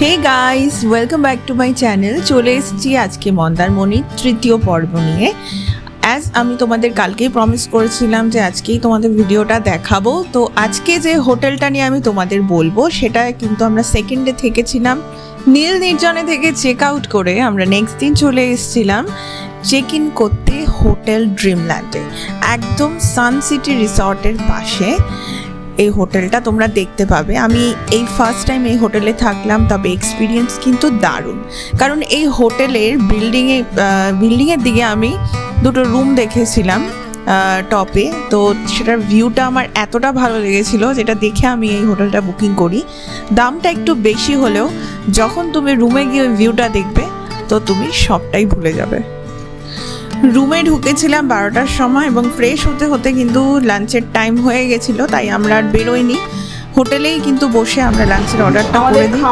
Hey guys welcome back to my channel চলে এসেছি আজকে মন্দারমণির তৃতীয় পর্ব নিয়ে। অ্যাজ আমি তোমাদের কালকেই প্রমিস করেছিলাম যে আজকেই তোমাদের ভিডিওটা দেখাবো, তো আজকে যে হোটেলটা নিয়ে আমি তোমাদের বলব, সেটা কিন্তু আমরা সেকেন্ডে থেকেছিলাম। নীল নির্জনে থেকে চেক আউট করে আমরা নেক্সট দিন চলে এসেছিলাম চেক ইন করতে হোটেল ড্রিমল্যান্ডে একদম সান সিটি রিসর্টের পাশে। এই হোটেলটা তোমরা দেখতে পাবে। আমি এই ফার্স্ট টাইম এই হোটেলে থাকলাম, তবে এক্সপিরিয়েন্স কিন্তু দারুণ। কারণ এই হোটেলের বিল্ডিংয়ে বিল্ডিংয়ের দিকে আমি দুটো রুম দেখেছিলাম টপে তো সেটার ভিউটা আমার এতটা ভালো লেগেছিল যেটা দেখে আমি এই হোটেলটা বুকিং করি। দামটা একটু বেশি হলেও যখন তুমি রুমে গিয়ে ভিউটা দেখবে, তো তুমি সবটাই ভুলে যাবে। রুমে ঢুকেছিলাম বারোটার সময় এবং ফ্রেশ হতে হতে কিন্তু লাঞ্চের টাইম হয়ে গেছিল তাই আমরা আর বেরোইনি। হোটেলেই কিন্তু বসে আমরা লাঞ্চের অর্ডারটা করে দিই।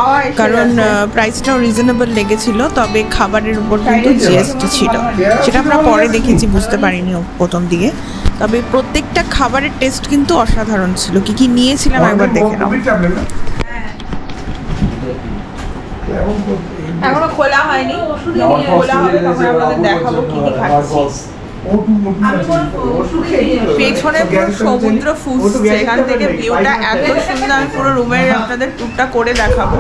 কারণ প্রাইসটাও রিজনেবল লেগেছিল তবে খাবারের উপর কিন্তু জিএসটি ছিল। সেটা আমরা পরে দেখেছি বুঝতে পারিনি প্রথম দিকে। তবে প্রত্যেকটা খাবারের টেস্ট কিন্তু অসাধারণ ছিল। কি কি নিয়েছিলাম একবার দেখে নাও। এখনও খোলা হয়নি খোলা হবে তখন আপনাদের দেখাবো কি কি খাচ্ছি পেছনে পুরো সমুদ্র ফুস সেখান থেকে ভিউটা এত সুন্দর আমি পুরো রুমের আপনাদের ট্যুরটা করে দেখাবো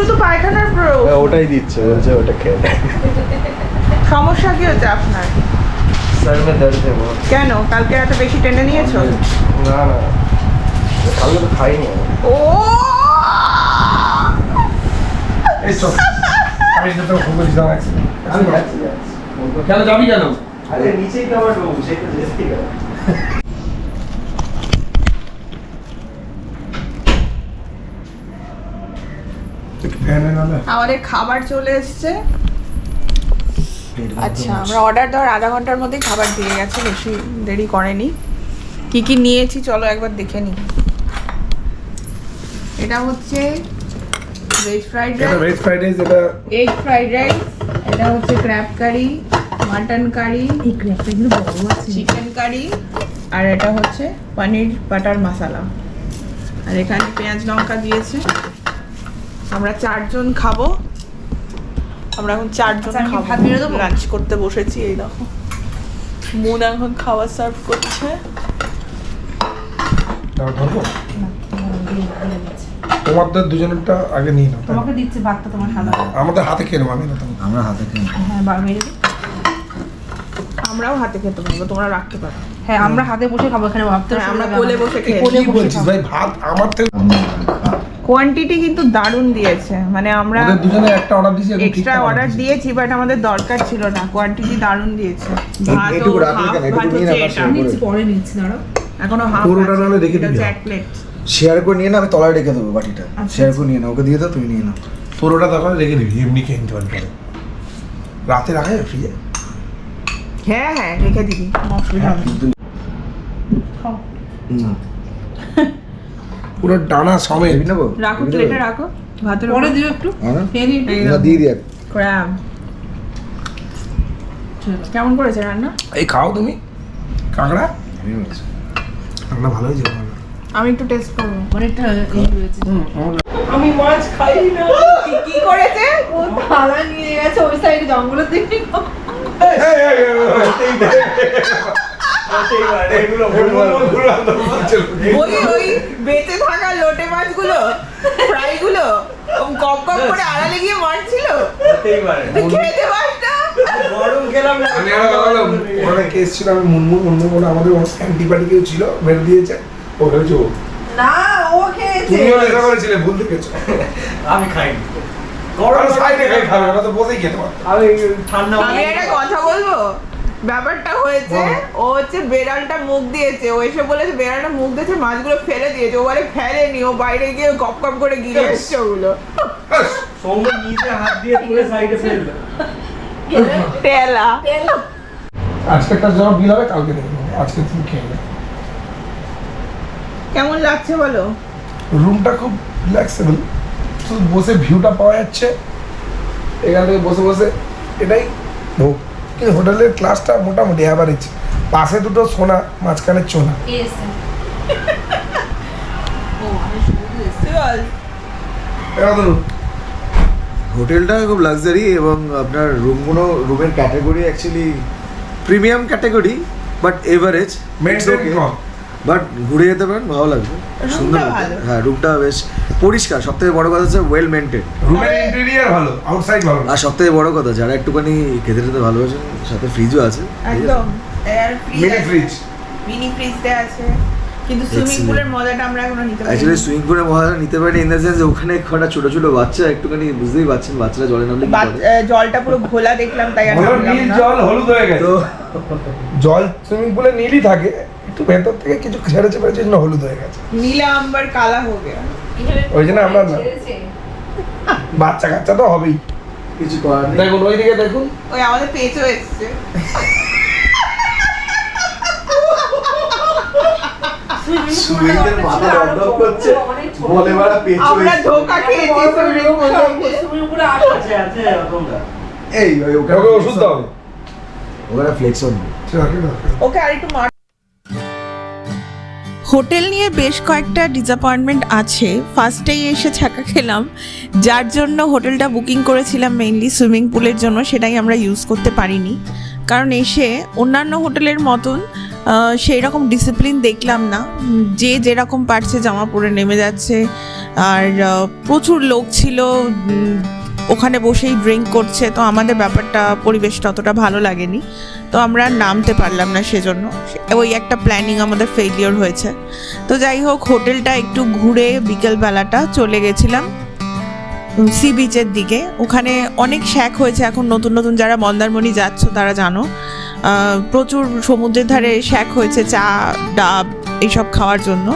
তো পায়খানার ওটাই দিচ্ছে ওটা খেয়ে সমস্যা কি হচ্ছে আপনার কেন কালকে এত বেশি টেনে নিয়েছো না না কালকে তো খাইনি আমি। ও এই চল আমি এটা তো খুব বেশি দাম আছে আমি যাচ্ছি, যাচ্ছি। কেন যাবি কেন আরে নিচেই তো আমার রুম সেটা যেতে গেল আমাদের খাবার চলে এসছে। আচ্ছা আমরা অর্ডার দেওয়ার আধা ঘণ্টার মধ্যেই খাবার দিয়ে গেছে বেশি দেরি করেনি। কি কি নিয়েছি চলো একবার দেখে নিই এটা হচ্ছে ভেজ ফ্রাইড এটা রাইস ভেজ ফ্রাইড রাইস এটা এগ ফ্রাইড রাইস এটা হচ্ছে ক্র্যাব কারি মাটন কারি এই ক্র্যাপটা কিন্তু বড় আছে। চিকেন কারি আর এটা হচ্ছে পনির বাটার মশলা। আর এখানে পেঁয়াজ লঙ্কা দিয়েছে। আমরা চারজন খাব। আমরা এখন চারজন আচ্ছা, খাব। ভাত বেড়ে দেবো? লাঞ্চ করতে বসেছি এই দেখো। মুন এখন খাবার সার্ভ করছে। তোমাদের দুজনেরটা আগে নিয়ে নাও তোমাকে দিচ্ছে ভাতটা তোমার সাদা আমাদের হাতে খেয়ে নেব আমি না তুমি আমরা হাতে খেয়ে হ্যাঁ বার মেরে দিই। আমরাও হাতে খেতে পারব তোমরা রাখতে পারো। হ্যাঁ আমরা হাতে বসে খাব এখানে ভাবতে হ্যাঁ, আমরা কোলে বসে খেয়ে কোলে বসে বলছিস ভাই ভাত আমার থেকে কোয়ান্টিটি কিন্তু দারুণ দিয়েছে মানে আমরা দুজনে একটা অর্ডার দিয়েছি এক্সট্রা অর্ডার দিয়েছি। বাট আমাদের দরকার ছিল না। কোয়ান্টিটি দারুণ দিয়েছে। রাখলে কেন? এইটুকু ভাত নিয়ে হচ্ছে না, এটা। পাশে। নিচ্ছি পরে নিচ্ছি দাঁড়াও। এখনও হাফ পুরোটা নাহলে রেখে দিবি। এক প্লেট শেয়ার করে নিয়ে না আমি তলায় রেখে দেবো বাটিটা। আচ্ছা, শেয়ার করে নিয়ে না ওকে দিয়ে দাও তুমি নিয়ে নাও। পুরোটা দরকার রেখে দিবি এমনি খেয়ে নিতে পারবি পরে রাতে রাখে ফ্রিজে? হ্যাঁ হ্যাঁ রেখে দিবি হুম। পুরো ডানা সমেত। নেব? রাখো প্লেটে রাখো। ভাতের পরে দিও একটু হ্যাঁ না? এই না। দিয়ে দিয়ে ক্র্যাব কেমন করেছে রান্না? এই খাও তুমি। কাঁকড়া? আমি বলছি। রান্না ভালো হয়েছে। আমি একটু টেস্ট করব অনেকটা এই রয়েছে আমি মাছ খাই না কি- কি করেছে থালা নিয়ে গেছে ওই সাইডে জঙ্গলের দিকে ওই ওই বেঁচে থাকা লোটে মাছগুলো ফ্রাই গুলো কপ কপ করে আড়ালে গিয়ে মারছিল তুই খেতে পারিস না আমি আর বললাম ওখানে কেস ছিল আমি মুনমুন মুনমুন বলে আমাদের অ্যান্টিবায়োটিক কেউ ছিল মেরে দিয়েছে ও ভেবেছে না ও খেয়েছে। তুমিও নেশা করেছিলে ভুল দেখেছ। আমি খাইনি। আর সাইডে খাই খাবে ওরা তো বসেই খেতে পারে আমি ঠান্ডা আমি একটা কথা বলব? ব্যাপারটা হয়েছে ও হচ্ছে বেড়ালটা মুখ দিয়েছে। ও এসে বলেছে বেড়ালটা মুখ দিয়েছে মাছগুলো ফেলে দিয়েছে। ও বলে ফেলেনি ও বাইরে গিয়ে কপ কপ করে গিলে এসছে ওগুলো। সঙ্গে নিচে হাত দিয়ে তুলে সাইডে টেলা আজকে একটা জবাব বিল হবে কালকে দেখব। আজকে তুমি খেয়ে কেমন লাগছে বলো? রুমটা খুব রিল্যাক্সেবল শুধু বসে ভিউটা পাওয়া যাচ্ছে। এখান থেকে বসে বসে এটাই ভোগ। কিন্তু হোটেলের ক্লাসটা মোটামুটি অ্যাভারেজ পাশে দুটো সোনা মাঝখানে চোনা। ধরুন হোটেলটা খুব লাক্সারি এবং আপনার রুমগুলো রুমের category actually premium category but average Maintain কম। বাট ঘুরে যেতে পারেন ভালো লাগবে। সুন্দর। হ্যাঁ রুমটা বেশ পরিষ্কার। সব থেকে বড় কথা হচ্ছে ওয়েল মেনটেন রুমের ইন্টেরিয়ার ভালো আউটসাইড ভালো। আর সব থেকে বড় কথা যারা একটুখানি খেতে খেতে ভালোবাসেন সাথে ফ্রিজও আছে। একদম। মিনি ফ্রিজ মিনি ফ্রিজ দেয়া আছে। কিন্তু সুইমিং পুলের মজাটা আমরা এখনও নিতে পারি অ্যাকচুয়ালি সুইমিং পুলে মজা নিতে পারি ইন দ্য সেন্স ওখানে কটা ছোট ছোট বাচ্চা একটুখানি বুঝতেই পারছেন বাচ্চারা জলে নামলে জলটা পুরো ঘোলা দেখলাম তাই আর নীল জল হলুদ হয়ে গেছে। জল সুইমিং পুলে নীলই থাকে। একটু ভেতর থেকে কিছু ছেড়েছে জন্য হলুদ হয়ে গেছে। নীলা আম্বার কালা হয়ে গেল। ওই জন্য আমরা না। বাচ্চা কাচ্চা তো হবেই। কিছু করার নেই। দেখুন ওইদিকে দেখুন। ওই আমাদের পেঁচও এসছে। সুইমিংদের মাথা দপদপ করছে বলে মারা পেঁচো আমরা ধোকা খেয়েছি সুইমিং পুলে আছে আছে ওরকমটা এই ওকে ওষুধ দাও। ওখানে ফ্লেক্সন নেই ওকে আর একটু মার। হোটেল নিয়ে বেশ কয়েকটা ডিসঅ্যাপয়েন্টমেন্ট আছে। ফার্স্টেই এসে ছাকা খেলাম। যার জন্য হোটেলটা বুকিং করেছিলাম মেইনলি সুইমিং পুলের জন্য, সেটাই আমরা ইউজ করতে পারিনি। কারণ এসে অন্যান্য হোটেলের মতন সেই রকম ডিসিপ্লিন দেখলাম না। যে যেরকম পারছে জামা পরে নেমে যাচ্ছে। আর প্রচুর লোক ছিল ওখানে বসেই ড্রিঙ্ক করছে, তো আমাদের ব্যাপারটা পরিবেশটা অতটা ভালো লাগেনি। তো আমরা নামতে পারলাম না সেজন্য। ওই একটা প্ল্যানিং আমাদের ফেলিওর হয়েছে। তো যাই হোক, হোটেলটা একটু ঘুরে বিকেলবেলাটা চলে গেছিলাম সি বিচের দিকে। ওখানে অনেক শ্যাক হয়েছে, এখন নতুন নতুন যারা মন্দারমণি যাচ্ছ তারা জানো। প্রচুর সমুদ্রের ধারে শ্যাক হয়েছে, চা, ডাব এইসব খাওয়ার জন্য।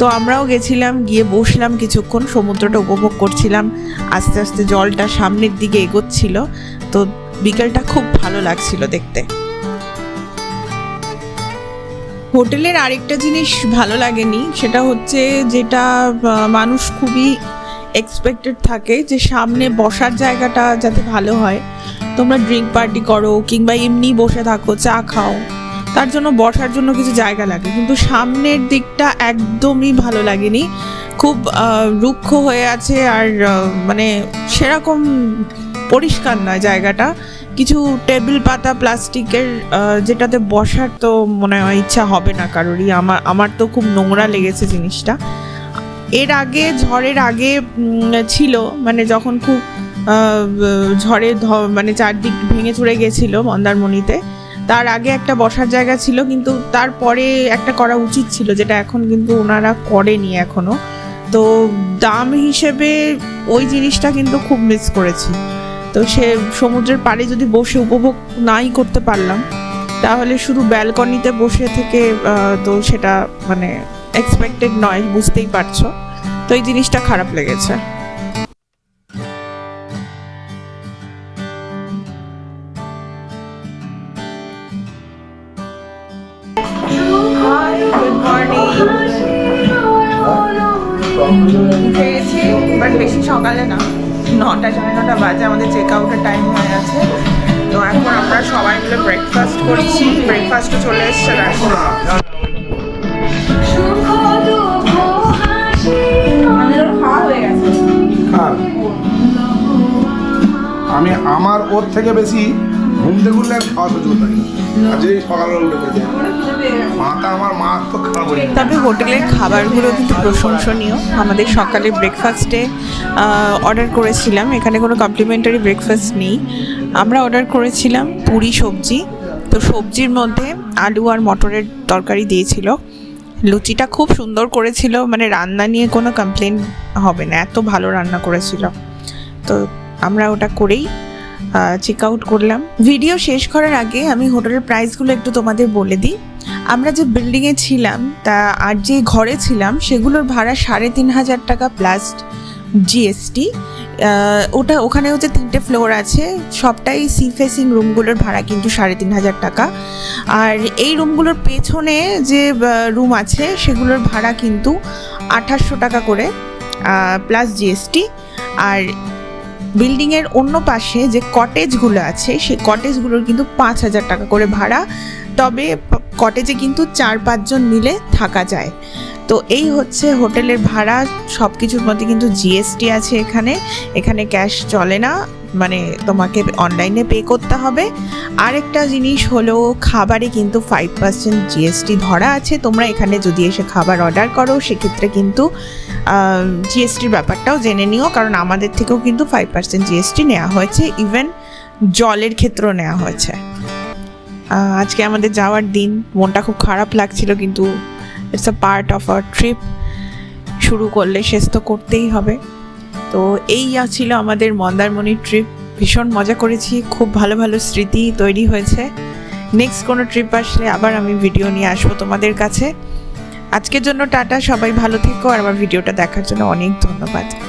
তো আমরাও গেছিলাম, গিয়ে বসলাম কিছুক্ষণ, সমুদ্রটা উপভোগ করছিলাম। আস্তে আস্তে জলটা সামনের দিকে এগোচ্ছিল, তো বিকেলটা খুব ভালো লাগছিল দেখতে। হোটেলের আরেকটা জিনিস ভালো লাগেনি, সেটা হচ্ছে যেটা মানুষ খুবই এক্সপেক্টেড থাকে, যে সামনে বসার জায়গাটা যাতে ভালো হয়। তোমরা ড্রিঙ্ক পার্টি করো, কিংবা এমনি বসে থাকো, চা খাও। তার জন্য বসার জন্য কিছু জায়গা লাগে। কিন্তু সামনের দিকটা একদমই ভালো লাগেনি। খুব রুক্ষ হয়ে আছে আর মানে সেরকম পরিষ্কার নয় জায়গাটা। কিছু টেবিল পাতা, প্লাস্টিকের যেটাতে বসার তো মনে হয় ইচ্ছা হবে না কারোরই। আমার আমার তো খুব নোংরা লেগেছে জিনিসটা। এর আগে, ঝড়ের আগে ছিল মানে যখন খুব ঝড়ে মানে চারদিক ভেঙে চুরে গেছিল মন্দারমণিতে তার আগে একটা বসার জায়গা ছিল, কিন্তু তারপরে একটা করা উচিত ছিল, যেটা এখন কিন্তু ওনারা করেনি এখনও। তো দাম হিসেবে ওই জিনিসটা কিন্তু খুব মিস করেছি। তো সে সমুদ্রের পাড়ে যদি বসে উপভোগ নাই করতে পারলাম, তাহলে শুধু ব্যালকনিতে বসে থেকে তো সেটা মানে এক্সপেক্টেড নয়, বুঝতেই পারছ। তো এই জিনিসটা খারাপ লেগেছে। বাট বেশি সকালে না। নটা সাড়ে নটা বাজে, আমাদের চেক আউটের টাইম হয়ে আছে তো এখন আমরা সবাই মিলে ব্রেকফাস্ট করছি। ব্রেকফাস্টও চলে এসছে আমি আমার ওর থেকে বেশি ঘুম থেকে উঠলে আমি খাওয়া সহ্য করতে উঠে মাথা আমার তবে হোটেলের খাবারগুলো কিন্তু প্রশংসনীয়। আমাদের সকালে ব্রেকফাস্টে অর্ডার করেছিলাম। এখানে কোনো কমপ্লিমেন্টারি ব্রেকফাস্ট নেই। আমরা অর্ডার করেছিলাম পুরি সবজি। তো সবজির মধ্যে আলু আর মটরের তরকারি দিয়েছিল। লুচিটা খুব সুন্দর করেছিল। মানে রান্না নিয়ে কোনো কমপ্লেন হবে না। এত ভালো রান্না করেছিল। তো আমরা ওটা করেই চেক আউট করলাম। ভিডিও শেষ করার আগে আমি হোটেলের প্রাইসগুলো একটু তোমাদের বলে দিই। আমরা যে বিল্ডিংয়ে ছিলাম, তা আর যে ঘরে ছিলাম, সেগুলোর ভাড়া সাড়ে তিন হাজার টাকা প্লাস জিএসটি ওটা ওখানে হচ্ছে তিনটে ফ্লোর আছে, সবটাই সি ফেসিং রুমগুলোর ভাড়া কিন্তু সাড়ে তিন হাজার টাকা। আর এই রুমগুলোর পেছনে যে রুম আছে, সেগুলোর ভাড়া কিন্তু আঠাশশো টাকা করে প্লাস জিএসটি আর বিল্ডিংয়ের অন্য পাশে যে কটেজগুলো আছে, সেই কটেজগুলোর কিন্তু পাঁচ হাজার টাকা করে ভাড়া। তবে কটেজে কিন্তু চার পাঁচজন মিলে থাকা যায়। তো এই হচ্ছে হোটেলের ভাড়া। সব কিছুর মধ্যে কিন্তু জিএসটি আছে এখানে। এখানে ক্যাশ চলে না। মানে তোমাকে অনলাইনে পে করতে হবে। আরেকটা জিনিস হলো, খাবারে কিন্তু ফাইভ পার্সেন্ট জিএসটি ধরা আছে। তোমরা এখানে যদি এসে খাবার অর্ডার করো, সেক্ষেত্রে কিন্তু জিএসটির ব্যাপারটাও জেনে নিও। কারণ আমাদের থেকেও কিন্তু ফাইভ পার্সেন্ট জিএসটি নেওয়া হয়েছে। ইভেন জলের ক্ষেত্রেও নেওয়া হয়েছে। আজকে আমাদের যাওয়ার দিন। মনটা খুব খারাপ লাগছিল, কিন্তু it's a part of our trip শুরু করলে শেষ তো করতেই হবে। তো এই ছিল আমাদের মন্দারমণি ট্রিপ ভীষণ মজা করেছি, খুব ভালো ভালো স্মৃতি তৈরি হয়েছে। নেক্সট কোনো ট্রিপ আসলে আবার আমি ভিডিও নিয়ে আসব তোমাদের কাছে। আজকের জন্য টাটা, সবাই ভালো থেকো। আর আমার ভিডিওটা দেখার জন্য অনেক ধন্যবাদ।